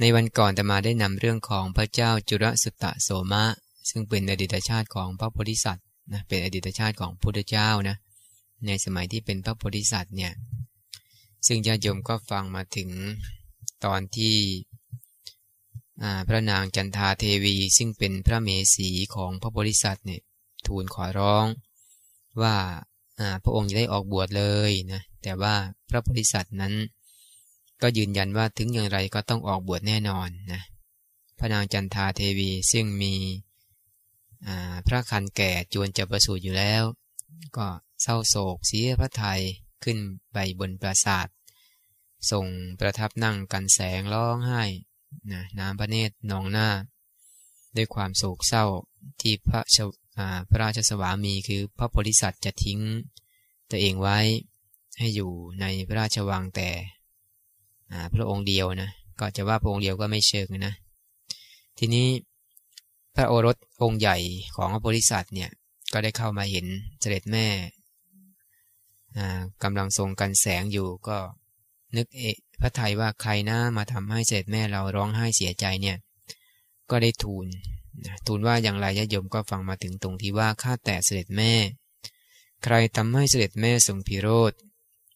ในวันก่อนแต่มาได้นำเรื่องของพระเจ้าจุรสุตะโสมะ ซึ่งเป็นอดีตชาติของพระโพธิสัตว์นะเป็นอดีตชาติของพุทธเจ้านะในสมัยที่เป็นพระโพธิสัตว์เนี่ยซึ่งญาติโยมก็ฟังมาถึงตอนที่พระนางจันทาเทวี ซึ่งเป็นพระเมสีของพระโพธิสัตว์เนี่ยทูลขอร้องว่าพระองค์จะได้ออกบวชเลยนะแต่ว่าพระโพธิสัตว์นั้น ก็ยืนยันว่าถึงอย่างไรก็ต้องออกบวชแน่นอนนะพระนางจันทาเทวีซึ่งมีพระคันแก่จวนจะประสูติอยู่แล้ว ก็เศร้าโศกเสียพระไทยขึ้นไปบนปราสาททรงประทับนั่งกันแสงร้องไห้นะน้ำพระเนตรนองหน้า ด้วยความโศกเศร้าที่พระพระราชสวามีคือพระโพธิสัตว์จะทิ้งตัวเองไว้ให้อยู่ในพระราชวังแต่ พระองค์เดียวนะก็จะว่าพระองค์เดียวก็ไม่เชิงนะทีนี้พระโอรสองค์ใหญ่ของพระโพธิสัตว์เนี่ยก็ได้เข้ามาเห็นเสด็จแม่กำลังทรงกันแสงอยู่ก็นึกเอะพระไทยว่าใครนะมาทำให้เสด็จแม่เราร้องไห้เสียใจเนี่ยก็ได้ทูลทูลว่าอย่างไรญาโยมก็ฟังมาถึงตรงที่ว่าข้าแต่เสด็จแม่ ใครทำให้เสด็จแม่ทรงพิโรธ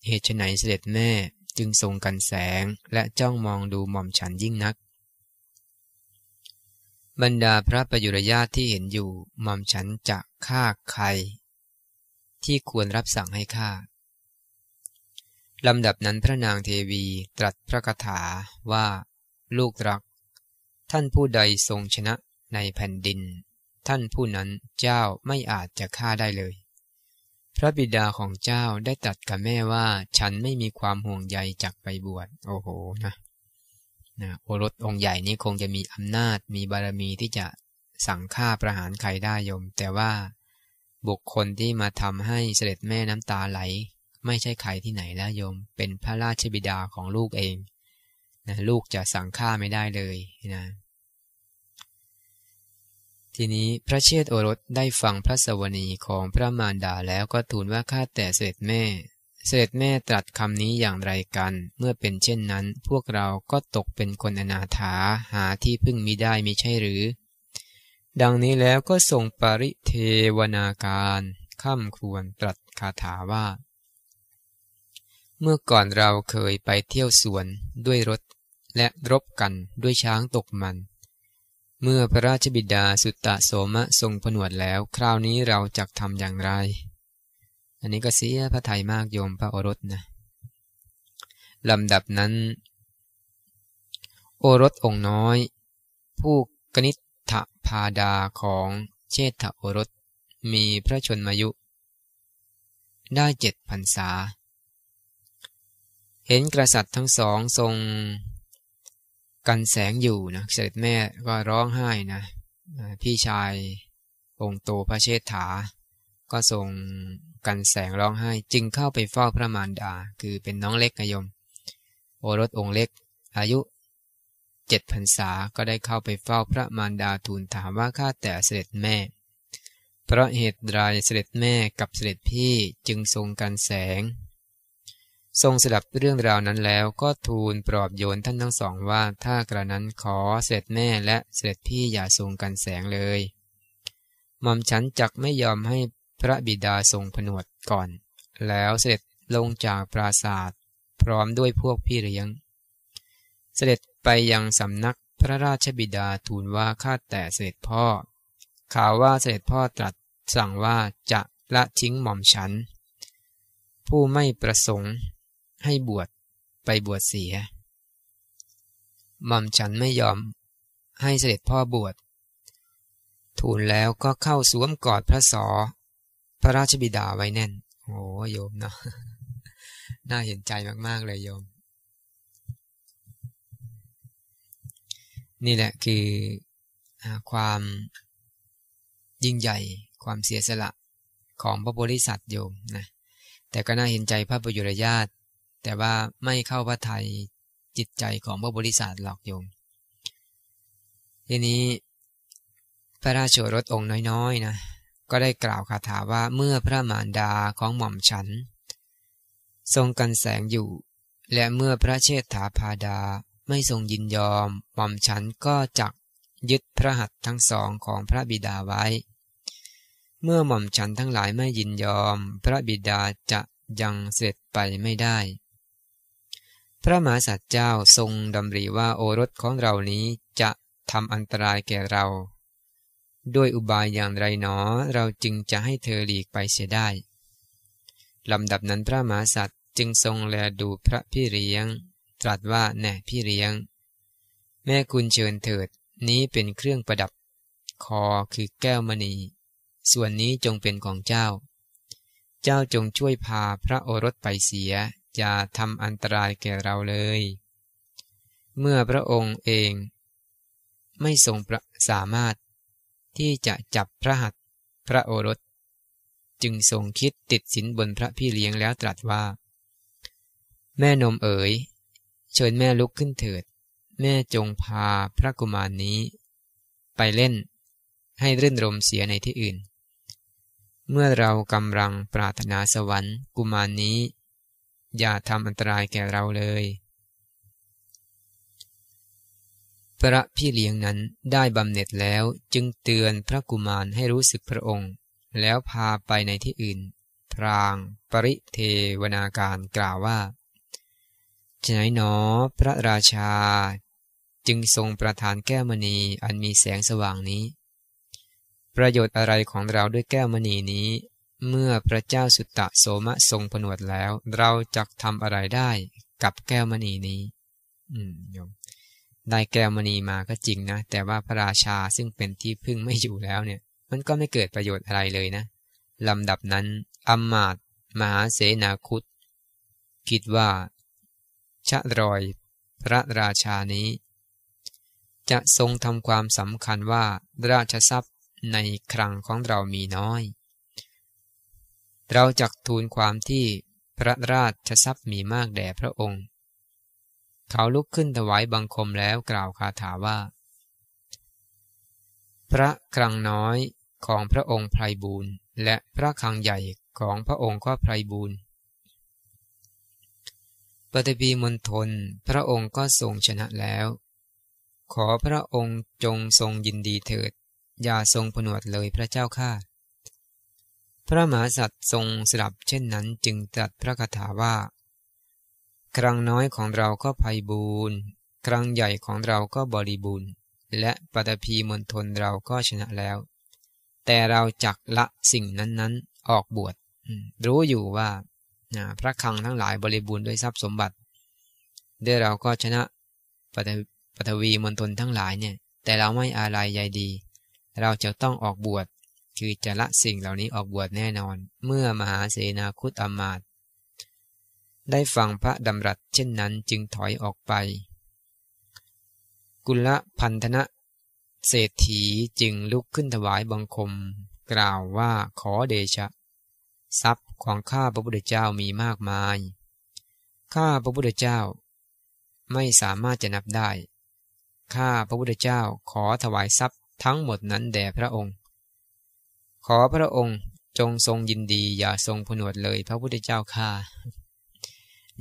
เหตุไหนเสด็จแม่ จึงทรงกันแสงและจ้องมองดูหม่อมฉันยิ่งนัก บรรดาพระประยุรญาติที่เห็นอยู่หม่อมฉันจะฆ่าใคร ที่ควรรับสั่งให้ฆ่าลำดับนั้นพระนางเทวีตรัสพระคาถาว่า ลูกรัก ท่านผู้ใดทรงชนะในแผ่นดิน ท่านผู้นั้นเจ้าไม่อาจจะฆ่าได้เลย พระบิดาของเจ้าได้ตัดกับแม่ว่าฉันไม่มีความห่วงใยจากไปบวช โอ้โหนะนะโอรสองค์ใหญ่นี้คงจะมีอำนาจมีบารมีที่จะสั่งฆ่าประหารใครได้ยม แต่ว่าบุคคลที่มาทำให้เสด็จแม่น้ำตาไหล ไม่ใช่ใครที่ไหนแล้วยม เป็นพระราชบิดาของลูกเองนะลูกจะสั่งฆ่าไม่ได้เลยนะ ทีนี้พระเชษโอรสได้ฟังพระสวนีของพระมารดาแล้วก็ทูลว่าข้าแต่เสด็จแม่ เสด็จแม่ตรัสคำนี้อย่างไรกัน เมื่อเป็นเช่นนั้น พวกเราก็ตกเป็นคนอนาถาหาที่พึ่งมิได้มิใช่หรือ ดังนี้แล้วก็ส่งปริเทวนาการข้ามควรตรัสคาถาว่า เมื่อก่อนเราเคยไปเที่ยวสวนด้วยรถและรบกันด้วยช้างตกมัน เมื่อพระราชบิดาสุตตะโสมะทรงผนวดแล้ว คราวนี้เราจะทำอย่างไร อันนี้ก็เสียพระไทยมากโยมพระโอรสนะลำดับนั้น โอรสองค์น้อย ผู้กนิษฐพาดาของเชษฐโอรส มีพระชนมายุ ได้เจ็ดพรรษา เห็นกษัตริย์ทั้งสองทรง กันแสงอยู่นะเสด็จแม่ก็ร้องไห้นะพี่ชายองค์โตพระเชษฐา ก็ทรงกันแสงร้องไห้ จึงเข้าไปเฝ้าพระมารดา คือเป็นน้องเล็กนายม โอรสองค์เล็ก อายุเจ็ดพรรษาก็ได้เข้าไปเฝ้าพระมารดาทูลถามว่าข้าแต่เสด็จแม่ เพราะเหตุใดเสด็จแม่กับเสด็จพี่จึงทรงกันแสง ทรงสดับเรื่องราวนั้นแล้วก็ทูลปลอบโยนท่านทั้งสองว่าถ้ากระนั้นขอเสด็จแม่และเสด็จพี่อย่าทรงกันแสงเลยหม่อมฉันจักไม่ยอมให้พระบิดาทรงผนวดก่อน แล้วเสด็จลงจากปราศาสตร์พร้อมด้วยพวกพี่เลี้ยง เสด็จไปยังสำนักพระราชบิดาทูลว่าข้าแต่เสด็จพ่อ ข่าวว่าเสด็จพ่อตรัสสั่งว่าจะละทิ้งหม่อมฉัน ผู้ไม่ประสงค์ ให้บวชไปบวชเสียหม่อมฉันไม่ยอมให้เสด็จพ่อบวชทูลแล้วก็เข้าสวมกอดพระสอ พระราชบิดาไว้แน่น โอ้โยมเนาะน่าเห็นใจมาก ๆ เลยโยม นี่แหละคือความยิ่งใหญ่ความเสียสละของพระโพธิสัตว์โยมนะแต่ก็น่าเห็นใจพระประยุรญาติ แต่ว่าไม่เข้าพระทัยจิตใจของพระโพธิสัตว์หรอกโยม ทีนี้ พระราชโอรสองค์น้อยๆนะก็ได้กล่าวคาถาว่าเมื่อพระมารดาของหม่อมฉัน ทรงกันแสงอยู่ และเมื่อพระเชษฐาพาดาไม่ทรงยินยอม หม่อมฉันก็จักยึดพระหัตถ์ทั้งสองของพระบิดาไว้ เมื่อหม่อมฉันทั้งหลายไม่ยินยอม พระบิดาจะยังเสร็จไปไม่ได้ พระมหาสัตว์เจ้าทรงดำริว่าโอรสของเรานี้จะทำอันตรายแก่เรา ด้วยอุบายอย่างไรหนอเราจึงจะให้เธอหลีกไปเสียได้ลำดับนั้นพระมหาสัตว์จึงทรงแลดูพระพี่เลี้ยง ตรัสว่าแน่พี่เลี้ยง แม่คุณเชิญเถิดนี้เป็นเครื่องประดับ คอคือแก้วมณี ส่วนนี้จงเป็นของเจ้า เจ้าจงช่วยพาพระโอรสไปเสีย อย่าทำอันตรายแก่เราเลย เมื่อพระองค์เอง ไม่ทรงสามารถที่จะจับพระหัตถ์พระโอรส จึงทรงคิดติดสินบนพระพี่เลี้ยงแล้วตรัสว่า แม่นมเอ๋ย เชิญแม่ลุกขึ้นเถิด แม่จงพาพระกุมารนนี้ ไปเล่นให้รื่นรมเสียในที่อื่น เมื่อเรากำลังปรารถนาสวรรค์กุมารนนี้ อย่าทำอันตรายแก่เราเลย พระพี่เลี้ยงนั้นได้บำเหน็จแล้วจึงเตือนพระกุมารให้รู้สึกพระองค์ แล้วพาไปในที่อื่น พราง ปริเทวนาการกล่าวว่าฉไหนหนอพระราชา จึงทรงประทานแก้วมณีอันมีแสงสว่างนี้ ประโยชน์อะไรของเราด้วยแก้วมณีนี้ เมื่อพระเจ้าสุตตะโสมะทรงผนวดแล้ว เราจะทำอะไรได้กับแก้วมณีนี้ อืมโยมได้แก้วมณีมาก็จริงนะ แต่ว่าพระราชาซึ่งเป็นที่พึ่งไม่อยู่แล้วเนี่ย มันก็ไม่เกิดประโยชน์อะไรเลยนะลำดับนั้นอัมมาตมหาเสนาคุตคิดว่า ชะรอย พระราชานี้ จะทรงทำความสำคัญว่าราชทรัพย์ในครังของเรามีน้อย เราจักทูลความที่พระราชทรัพย์มีมากแด่พระองค์ เขาลุกขึ้นถวายบังคมแล้วกล่าวคาถาว่า พระครังน้อยของพระองค์ไพรบูรณ์และพระครังใหญ่ของพระองค์ก็ไพรบูรณ์ปฏิบีมณฑลพระองค์ก็ทรงชนะแล้ว ขอพระองค์จงทรงยินดีเถิด อย่าทรงผนวดเลยพระเจ้าข้า พระมหาสัตว์ทรงสลับเช่นนั้นจึงตรัสพระคาถาว่า ครั้งน้อยของเราก็ภัยบูรณ์ครั้งใหญ่ของเราก็บริบูรณ์ และปฐพีมณฑลเราก็ชนะแล้ว แต่เราจักละสิ่งนั้นๆ ออกบวชรู้อยู่ว่าพระคังทั้งหลายบริบูรณ์ด้วยทรัพย์สมบัติด้วยเราก็ชนะปฐวีมณฑลทั้งหลายเนี่ย แต่เราไม่อาลัยใยดี เราจะต้องออกบวช คือจะละสิ่งเหล่านี้ออกบวชแน่นอน เมื่อมหาเสนาคุตอมาต ได้ฟังพระดำรัสเช่นนั้นจึงถอยออกไป กุลพันธนะ เศรษฐีจึงลุกขึ้นถวายบังคม กล่าวว่าขอเดชะ ทรัพย์ของข้าพระพุทธเจ้ามีมากมาย ข้าพระพุทธเจ้า ไม่สามารถจะนับได้ ข้าพระพุทธเจ้าขอถวายทรัพย์ทั้งหมดนั้นแด่พระองค์ ขอพระองค์จงทรงยินดีอย่าทรงผนวดเลยพระพุทธเจ้าข้า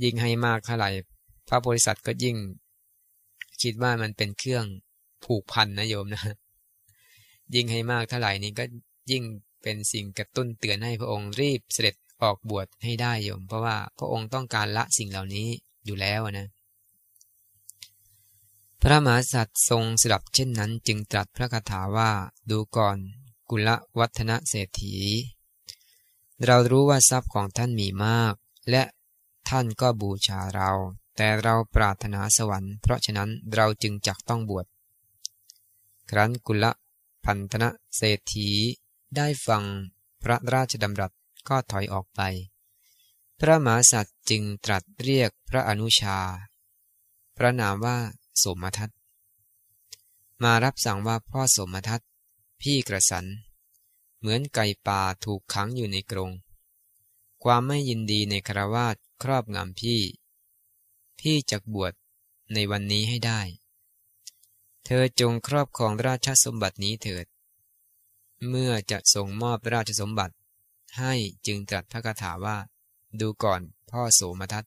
ยิ่งให้มากเท่าไหร่ พระบริษัทก็ยิ่ง คิดว่ามันเป็นเครื่องผูกพันนะโยมนะ ยิ่งให้มากเท่าไหร่นี้ก็ยิ่งเป็นสิ่งกระตุ้นเตือนให้พระองค์รีบเสด็จออกบวชให้ได้โยม เพราะว่าพระองค์ต้องการละสิ่งเหล่านี้อยู่แล้วนะพระมหาสัตว์ทรงสดับเช่นนั้นจึงตรัสพระคาถาว่าดูก่อน กุลวัฒนเศรษฐี เรารู้ว่าทรัพย์ของท่านมีมาก และท่านก็บูชาเรา แต่เราปรารถนาสวรรค์เพราะฉะนั้นเราจึงจักต้องบวช ครั้นกุลพันธนะเศรษฐีได้ฟังพระราชดำรัสก็ถอยออกไป พระมหาสัตว์จึงตรัสเรียกพระอนุชา พระนามว่าสมทัตมารับสั่งว่าพ่อสมทัต พี่กระสัน เหมือนไก่ป่าถูกขังอยู่ในกรง ความไม่ยินดีในคราวาสครอบงำพี่ พี่จักบวชในวันนี้ให้ได้ เธอจงครอบครองราชสมบัตินี้เถิด เมื่อจะส่งมอบราชสมบัติ ให้จึงตรัสพระคาถาว่า ดูก่อนพ่อโสมทัต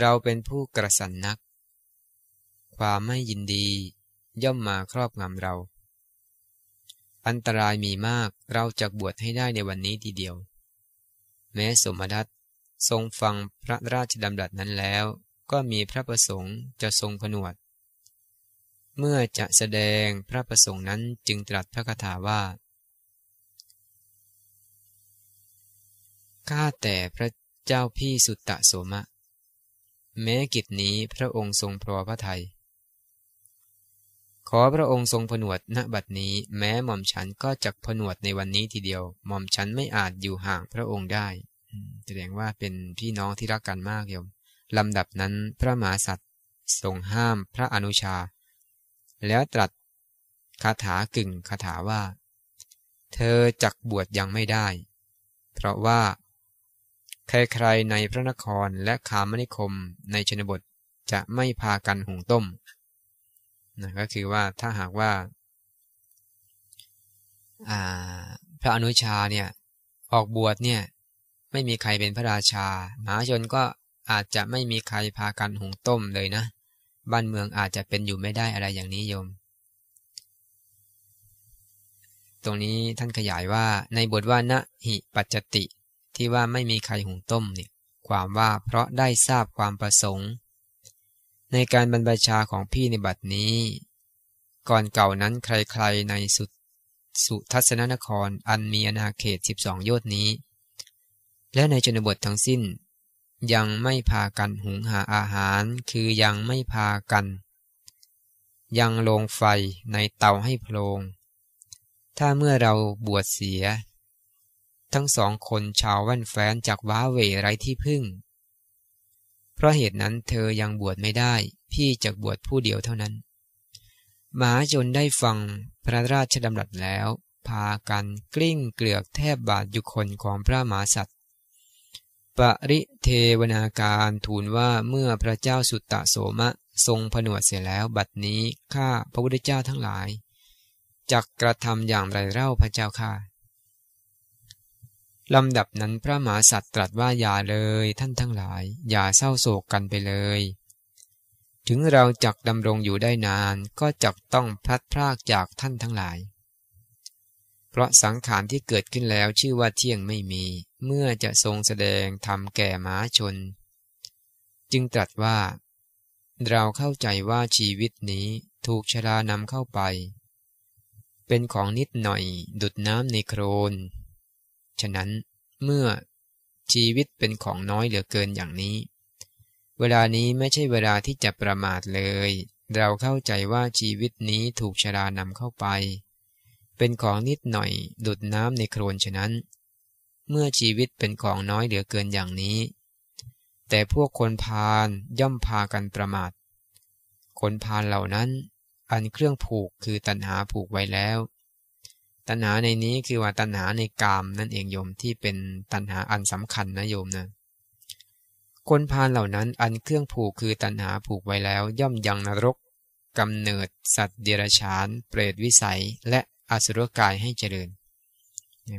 เราเป็นผู้กระสันนัก ความไม่ยินดีย่อมมาครอบงำเรา อันตรายมีมากเราจะบวชให้ได้ในวันนี้ทีเดียว แม้สมทัตทรงฟังพระราชดำรัสนั้นแล้ว ก็มีพระประสงค์จะทรงผนวด เมื่อจะแสดงพระประสงค์นั้นจึงตรัสพระคาถาว่าข้าแต่พระเจ้าพี่สุตตะโสมะ แม้กิจนี้พระองค์ทรงพรพระทยัย ขอพระองค์ทรงผนวดณบัดนี้ แม้หม่อมฉันก็จักผนวดในวันนี้ทีเดียว หม่อมฉันไม่อาจอยู่ห่างพระองค์ได้แสดงว่าเป็นพี่น้องที่รักกันมากโยมลำดับนั้นพระมหาสัตว์ทรงห้ามพระอนุชา แล้วตรัสคาถากึ่งคาถาว่า เธอจักบวชยังไม่ได้ เพราะว่า ใครๆในพระนครและคามนิคมในชนบทจะไม่พากันหุงต้ม นะก็คือว่าถ้าหากว่าพระอนุชาเนี่ยออกบวชเนี่ยไม่มีใครเป็นพระราชา มหาชนก็อาจจะไม่มีใครพากันหุงต้มเลยนะ บ้านเมืองอาจจะเป็นอยู่ไม่ได้อะไรอย่างนี้โยม ตรงนี้ท่านขยายว่าในบทว่าณหิปัจจติที่ว่าไม่มีใครหุงต้มเนี่ยความว่าเพราะได้ทราบความประสงค์ ในการบรรพชาของพี่ในบัดนี้ ก่อนเก่านั้นใครๆในสุสุทัศนนครอันมีอาณาเขต 12 โยชน์นี้ และในชนบททั้งสิ้น ยังไม่พากันหุงหาอาหาร คือยังไม่พากัน ยังลงไฟในเตาให้โพลง ถ้าเมื่อเราบวชเสีย ทั้งสองคนชาวแว่นแฟนจากว้าเวไรที่พึ่ง เพราะเหตุนั้นเธอยังบวชไม่ได้ พี่จะบวชผู้เดียวเท่านั้น มหาชนได้ฟังพระราชดำรัสแล้ว พากันกลิ้งเกลือกแทบบาทยุคนของพระมหาสัตว์ปริเทวนาการทูลว่าเมื่อพระเจ้าสุตตะโสมะทรงผนวดเสียแล้วบัดนี้ข้าพระพุทธเจ้าทั้งหลายจักกระทำอย่างไรเล่าพระเจ้าข้า ลำดับนั้นพระมหาสัตว์ตรัสว่าอย่าเลยท่านทั้งหลาย อย่าเศร้าโศกกันไปเลย ถึงเราจักดำรงอยู่ได้นานก็จักต้องพลัดพรากจากท่านทั้งหลาย เพราะสังขารที่เกิดขึ้นแล้วชื่อว่าเที่ยงไม่มี เมื่อจะทรงแสดงทำแก่ม้าชน จึงตรัสว่า เราเข้าใจว่าชีวิตนี้ถูกชรานำเข้าไป เป็นของนิดหน่อยดุดน้ำในโครน ฉะนั้นเมื่อชีวิตเป็นของน้อยเหลือเกินอย่างนี้ เวลานี้ไม่ใช่เวลาที่จะประมาทเลย เราเข้าใจว่าชีวิตนี้ถูกชรานำเข้าไป เป็นของนิดหน่อยดุดน้ำในโครนฉะนั้น เมื่อชีวิตเป็นของน้อยเหลือเกินอย่างนี้ แต่พวกคนพาลย่อมพากันประมาท คนพาลเหล่านั้น อันเครื่องผูกคือตัณหาผูกไว้แล้ว ตัณหาในนี้คือว่าตัณหาในกามนั่นเองโยมที่เป็นตัณหาอันสำคัญนะโยมนะคนพาลเหล่านั้นอันเครื่องผูกคือตัณหาผูกไว้แล้ว ย่อมยังนรกกำเนิด สัตว์เดรัจฉาน เปรตวิสัย และอสุรกายให้เจริญ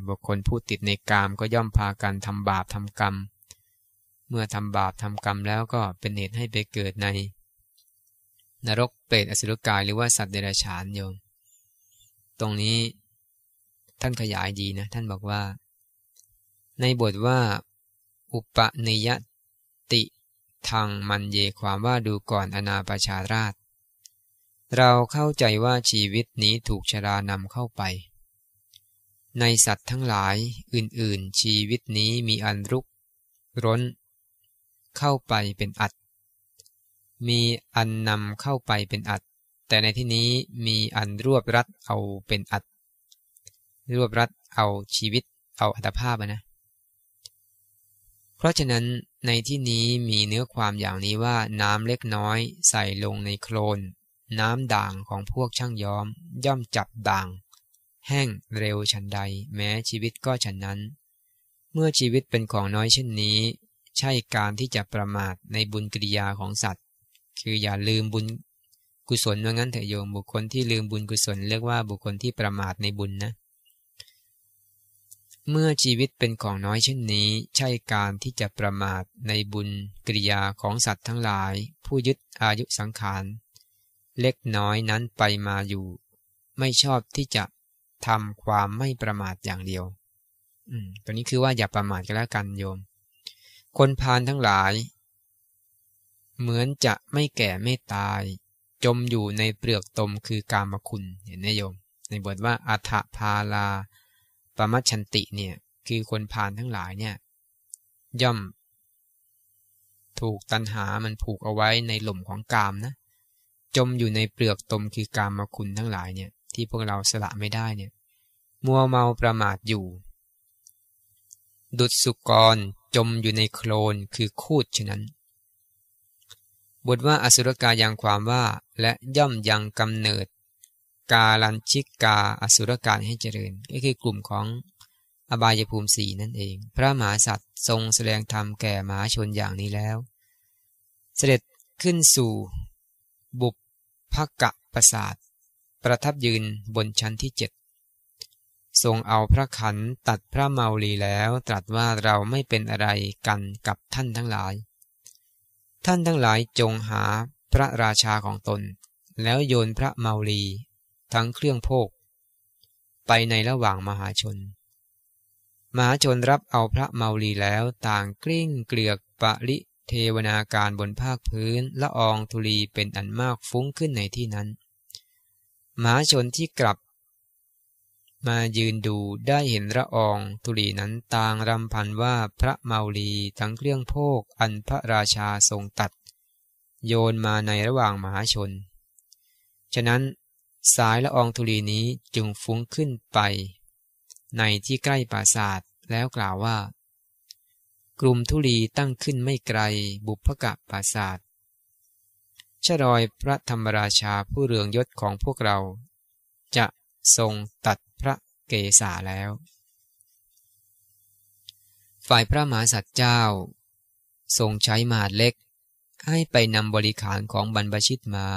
บุคคลผู้ติดในกามก็ย่อมพากันทำบาปทำกรรม เมื่อทำบาปทำกรรมแล้วก็เป็นเหตุให้ไปเกิดใน นรกเปรตอสุรกายหรือว่าสัตว์เดรัจฉานโยม ตรงนี้ ท่านขยายดีนะ ท่านบอกว่า ในบทว่า อุปนิยติทางมันเยความว่าดูก่อนอนาประชาราช เราเข้าใจว่าชีวิตนี้ถูกชรานำเข้าไป ในสัตว์ทั้งหลายอื่นๆ ชีวิตนี้มีอันรุก ร้น เข้าไปเป็นอัด มีอันนำเข้าไปเป็นอัด แต่ในที่นี้มีอันรวบรัดเอาเป็นอัด รวบรัดเอาชีวิตเอาอัตภาพนะ เพราะฉะนั้นในที่นี้มีเนื้อความอย่างนี้ว่าน้ำเล็กน้อยใส่ลงในโคลน น้ำด่างของพวกช่างย้อม ย่อมจับด่าง แห้งเร็วฉันใด แม้ชีวิตก็ฉันนั้น เมื่อชีวิตเป็นของน้อยเช่นนี้ ใช่การที่จะประมาทในบุญกิริยาของสัตว์ คืออย่าลืมบุญกุศลว่างั้นเถอะโยมบุคคลที่ลืมบุญกุศลเรียกว่าบุคคลที่ประมาทในบุญนะ เมื่อชีวิตเป็นของน้อยเช่นนี้ ใช่การที่จะประมาทในบุญกิริยาของสัตว์ทั้งหลาย ผู้ยึดอายุสังขาร เล็กน้อยนั้นไปมาอยู่ ไม่ชอบที่จะทำความไม่ประมาทอย่างเดียว อืมตัวนี้คือว่าอย่าประมาทกันแล้วกันโยม คนพาลทั้งหลาย เหมือนจะไม่แก่ไม่ตาย จมอยู่ในเปลือกตมคือกามคุณเห็นไหมโยม ในบทว่าอัฐพาลา ปมัชชันติเนี่ยคือคนพาลทั้งหลายเนี่ยย่อม ถูกตันหามันผูกเอาไว้ในหล่มของกามนะ จมอยู่ในเปลือกตมคือกามคุณทั้งหลายเนี่ย ที่พวกเราสละไม่ได้เนี่ยมัวเมาประมาทอยู่ ดุดสุกรจมอยู่ในโคลนคือคูดฉะนั้น บทว่าอสุรกายังความว่าและย่อมยังกำเนิด กาลันชิกกาอสุรกาให้เจริญ ก็คือกลุ่มของอบายภูมิสีนั่นเอง พระมหาสัตว์ทรงแสดงธรรมแก่มหาชนอย่างนี้แล้ว เสด็จขึ้นสู่บุพภกะประสาท ประทับยืนบนชั้นที่เจ็ดทรงเอาพระขันตัดพระเมาลีแล้วตรัสว่าเราไม่เป็นอะไรกันกับท่านทั้งหลาย ท่านทั้งหลายจงหาพระราชาของตน แล้วโยนพระเมาลี ทั้งเครื่องโภค ไปในระหว่างมหาชน มหาชนรับเอาพระเมาลีแล้วต่างกลิ้งเกลือกปะลิเทวนาการบนภาคพื้นละอองธุลีเป็นอันมากฟุ้งขึ้นในที่นั้น มหาชนที่กลับ มายืนดูได้เห็นละอองธุลีนั้นต่างรำพันว่าพระเมาลีทั้งเครื่องโภคอันพระราชาทรงตัด โยนมาในระหว่างมหาชน ฉะนั้น สายละอองธุลีนี้จึงฟุ้งขึ้นไป ในที่ใกล้ปราศาสาทแล้วกล่าวว่า กลุ่มทุลีตั้งขึ้นไม่ไกลบุพกะปราศาสตร์ชรอยพระธรรมราชาผู้เรืองยศของพวกเรา จะทรงตัดพระเกศาแล้ว ฝ่ายพระมหาสัตว์เจ้า ทรงใช้มาดเล็ก ให้ไปนำบริขารของบรรพชิตมา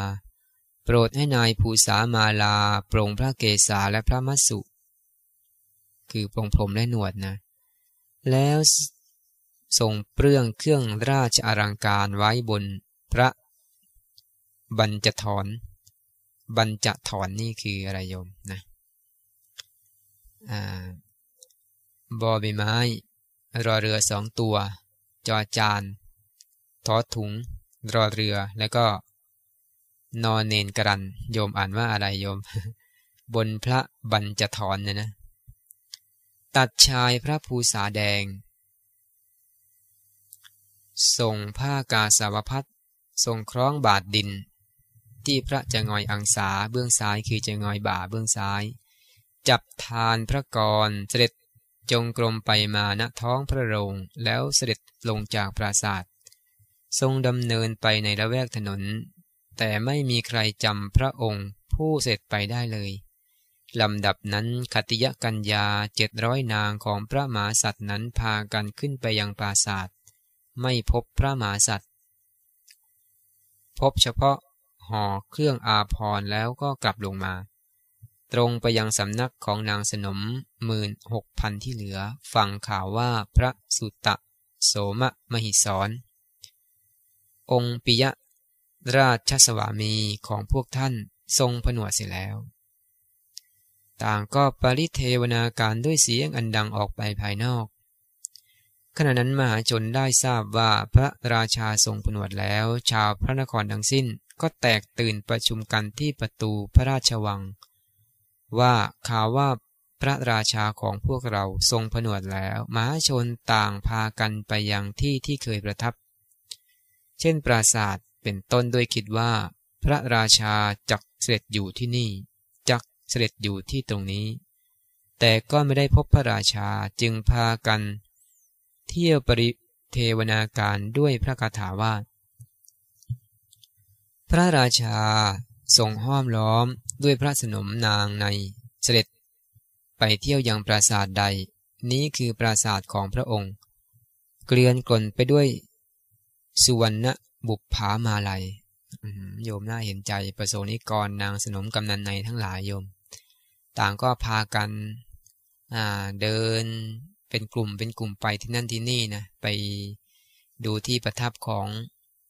โปรดให้นายภูษามาลาปรงพระเกศาและพระมัสสุ คือปรงพรมและหนวดนะ แล้วทรงเปลื้องเครื่องราชอลังการไว้บนพระบัญจถอนบัญจถอนนี่คืออะไรโยมนะบอใบไม้ รอเรือสองตัว จอจานทอถุง รอเรือแล้วก็ นอนเนนกรันโยมอ่านว่าอะไรโยม บนพระบัญจถอนเนี่ยนะ ตัดชายพระภูษาแดง ส่งผ้ากาสาวพัดส่งคล้องบาดดิน ที่พระจะงอยอังสาเบื้องซ้ายคือจะงอยบ่าเบื้องซ้าย จับทานพระกรเสด็จจงกรมไปมาณท้องพระโรงแล้วเสด็จลงจากปราศาสตร์ทรงดำเนินไปในละแวกถนน แต่ไม่มีใครจำพระองค์ผู้เสร็จไปได้เลยลำดับนั้นคติยกัญญาเจ็ดร้อยนางของพระมหาสัตว์นั้นพากันขึ้นไปยังปราศาสตร์ไม่พบพระมหาสัตว์พบเฉพาะห่อเครื่องอาพรแล้วก็กลับลงมา ตรงไปยังสำนักของนางสนมหมื่นหกพันที่เหลือฟังข่าวว่าพระสุตะ โสมะมหิศรองค์ปิยะ ราชสวามีของพวกท่านทรงผนวดเสียแล้ว ต่างก็ปริเทวนาการด้วยเสียงอันดังออกไปภายนอก ขณะนั้นมหาชนได้ทราบว่าพระราชาทรงผนวดแล้ว ชาวพระนครทั้งสิ้นก็แตกตื่นประชุมกันที่ประตูพระราชวัง ว่าข่าวว่าพระราชาของพวกเราทรงผนวดแล้ว มหาชนต่างพากันไปยังที่ที่เคยประทับ เช่นปราศาสตร์ เป็นต้นด้วยคิดว่า พระราชาจักเสด็จอยู่ที่นี่ จักเสด็จอยู่ที่ตรงนี้ แต่ก็ไม่ได้พบพระราชาจึงพากัน เที่ยวปริเทวนาการด้วยพระคาถาว่า พระราชาทรงห้อมล้อมด้วยพระสนมนางในเสด็จ ไปเที่ยวยังปราสาทใด นี้คือปราสาทของพระองค์ เกลื่อนกลนไปด้วย สุวรรณ บุพภามาลัยโยมน่าเห็นใจประสนิกรนางสนมกำนันในทั้งหลายโยม ต่างก็พากันเดินเป็นกลุ่มเป็นกลุ่มไปที่นั่นที่นี่นะไปดูที่ประทับของ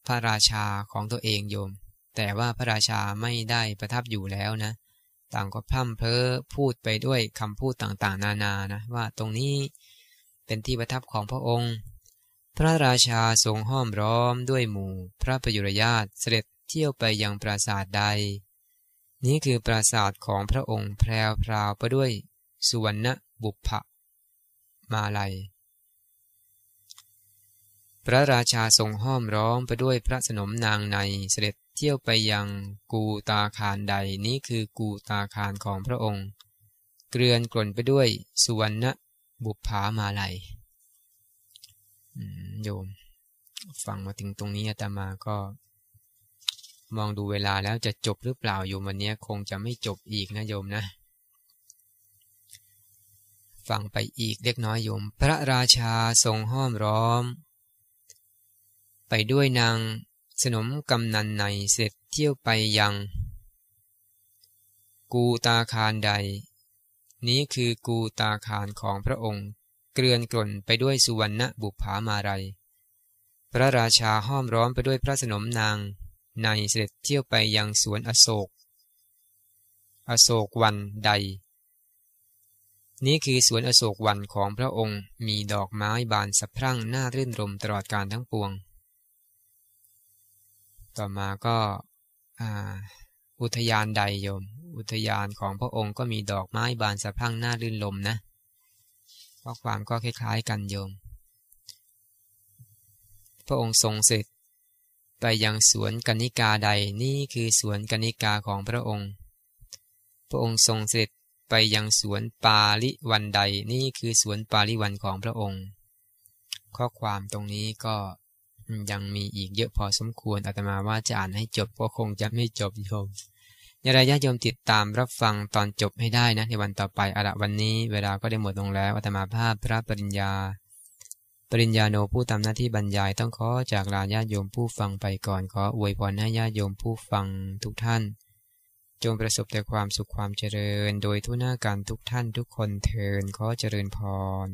พระราชาของตัวเองโยม แต่ว่าพระราชาไม่ได้ประทับอยู่แล้วนะ ต่างก็พร่ำเพ้อพูดไปด้วยคำพูดต่างๆ นานานะว่าตรงนี้เป็นที่ประทับของพระองค์ พระราชาทรงห้อมร้อมด้วยหมู่พระประยุรญาตเสด็จเที่ยวไปยังปราสาทใด นี้คือปราสาทของพระองค์แพรวพราวไปด้วย สุวรรณบุพภมาลัย พระราชาทรงห้อมร้องไปด้วยพระสนมนางในเสด็จเที่ยวไปยังกูตาคารใดนี้คือกูตาคารของพระองค์ เกลื่อนกล่นไปด้วยสุวรรณบุพามาลัย โยม ฟังมาถึงตรงนี้อาตมาก็ มองดูเวลาแล้วจะจบหรือเปล่าโยมวันนี้คงจะไม่จบอีกนะโยมนะ ฟังไปอีกเล็กน้อยโยม พระราชาทรงห้อมร้อม ไปด้วยนางสนมกำนันในเสร็จเที่ยวไปยัง กูตาคารใด นี้คือกูตาคารของพระองค์ เกลื่อนกล่นไปด้วยสุวรรณบุพามารัย พระราชาห้อมร้อมไปด้วยพระสนมนาง ในเสด็จเที่ยวไปยังสวนอโศก อโศกวันใด นี้คือสวนอโศกวันของพระองค์มีดอกไม้บานสะพรั่งน่ารื่นรมตลอดการทั้งปวง ต่อมาก็อุทยานใดโยม อุทยานของพระองค์ก็มีดอกไม้บานสะพรั่งน่ารื่นรมนะ ข้อความก็คล้ายๆกันโยม พระองค์ทรงเสร็จไปยังสวนกนิกาใดนี่คือสวนกนิกาของพระองค์ พระองค์ทรงเสร็จไปยังสวนปาลิวันใดนี่คือสวนปาลิวันของพระองค์ ข้อความตรงนี้ก็ยังมีอีกเยอะพอสมควรอาตมาว่าจะอ่านให้จบก็คงจะไม่จบโยม ยาระยะโยมติดตามรับฟังตอนจบให้ได้นะในวันต่อไปอะละวันนี้เวลาก็ได้หมดลงแล้วอาตมาภาพพระปริญญา ปริญญาโนผู้ทำหน้าที่บรรยายต้องขอจากลาญาโยมผู้ฟังไปก่อนขออวยพรให้ญาโยมผู้ฟังทุกท่าน จงประสบแต่ความสุขความเจริญ โดยทุกหน้าการทุกท่านทุกคนเทินขอเจริญพร